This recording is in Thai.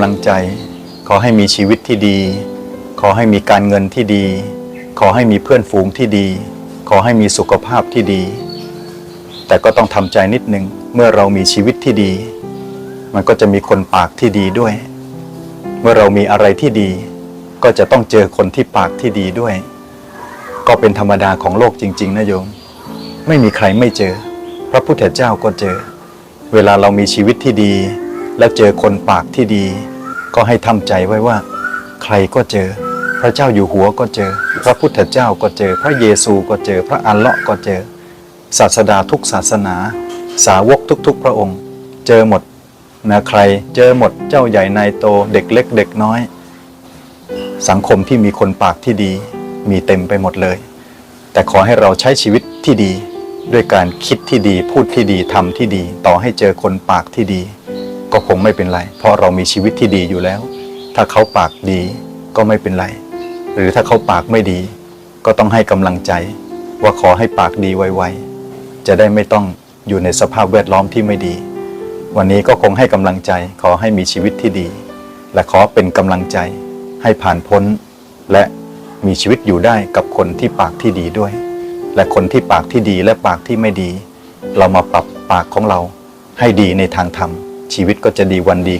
ำลังใจ ขอให้มีชีวิตที่ดี ขอให้มีการเงินที่ดี ขอให้มีเพื่อนฝูงที่ดี ขอให้มีสุขภาพที่ดี แต่ก็ต้องทำใจนิดนึง เมื่อเรามีชีวิตที่ดี มันก็จะมีคนปากที่ดีด้วย เมื่อเรามีอะไรที่ดี ก็จะต้องเจอคนที่ปากที่ดีด้วย ก็เป็นธรรมดาของโลกจริง ๆ นะโยม ไม่มีใครไม่เจอ พระพุทธเจ้าก็เจอ เวลาเรามีชีวิตที่ดีและเจอคนปากที่ดี ก็ให้ทำใจไว้ว่า ใครก็เจอ พระเจ้าอยู่หัวก็เจอ พระพุทธเจ้าก็เจอ พระเยซูก็เจอ พระอัลเลาะห์ก็เจอ ศาสดาทุกศาสนา สาวกทุกๆ พระองค์ เจอหมดนะใครเจอหมดเจ้าใหญ่นายโตเด็กเล็กเด็กน้อย สังคมที่มีคนปากที่ดี มีเต็มไปหมดเลย แต่ขอให้เราใช้ชีวิตที่ดี ด้วยการคิดที่ดีพูดที่ดีทำที่ดี ต่อให้เจอคนปากที่ดี ก็คงไม่เป็นไร เพราะเรามีชีวิตที่ดีอยู่แล้ว ถ้าเขาปากดีก็ไม่เป็นไร หรือถ้าเขาปากไม่ดี ก็ต้องให้กำลังใจ ว่าขอให้ปากดีไวๆจะได้ไม่ต้องอยู่ในสภาพแวดล้อมที่ไม่ดี วันนี้ก็คงให้กำลังใจขอให้มีชีวิตที่ดี และขอเป็นกำลังใจให้ผ่านพ้น และมีชีวิตอยู่ได้กับคนที่ปากที่ดีด้วย และคนที่ปากที่ดีและปากที่ไม่ดี เรามาปรับปากของเราให้ดีในทางธรรม ชีวิตก็จะดีวันดี